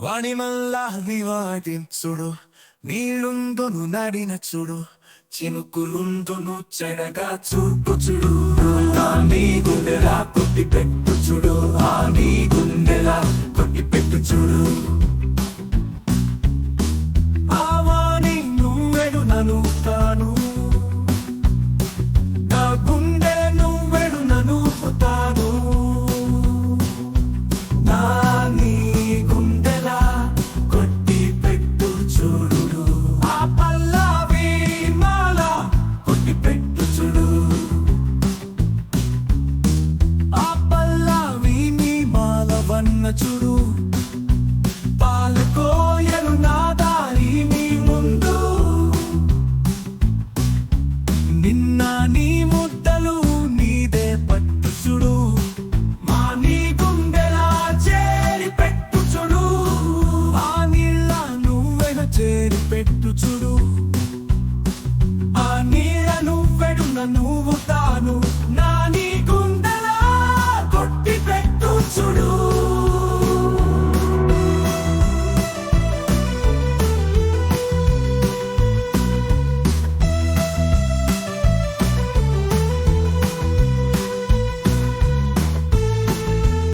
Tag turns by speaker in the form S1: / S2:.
S1: వాణిమల్లా మల్లా నీళ్ళుందును నడిన చూడు చినుకులుందును చెడగా చూపుచుడు. ఆ నీ గుండెలా కొట్టి పెట్టుచుడు ఆ నీ గుండెలా కొట్టి పెట్టుచుడు. ఆ వాణి నువ్వెడు నన్ను వన్న చూడు. పాలకోయలు నా దారి మీ ముందు. నిన్న నీ ముద్దలు నీదే పట్టు చూడు. మా నీ గుండెలా చేరి పెట్టు చూడు. ఆ నీళ్ళ నువ్వెన చేరి పెట్టు చూడు.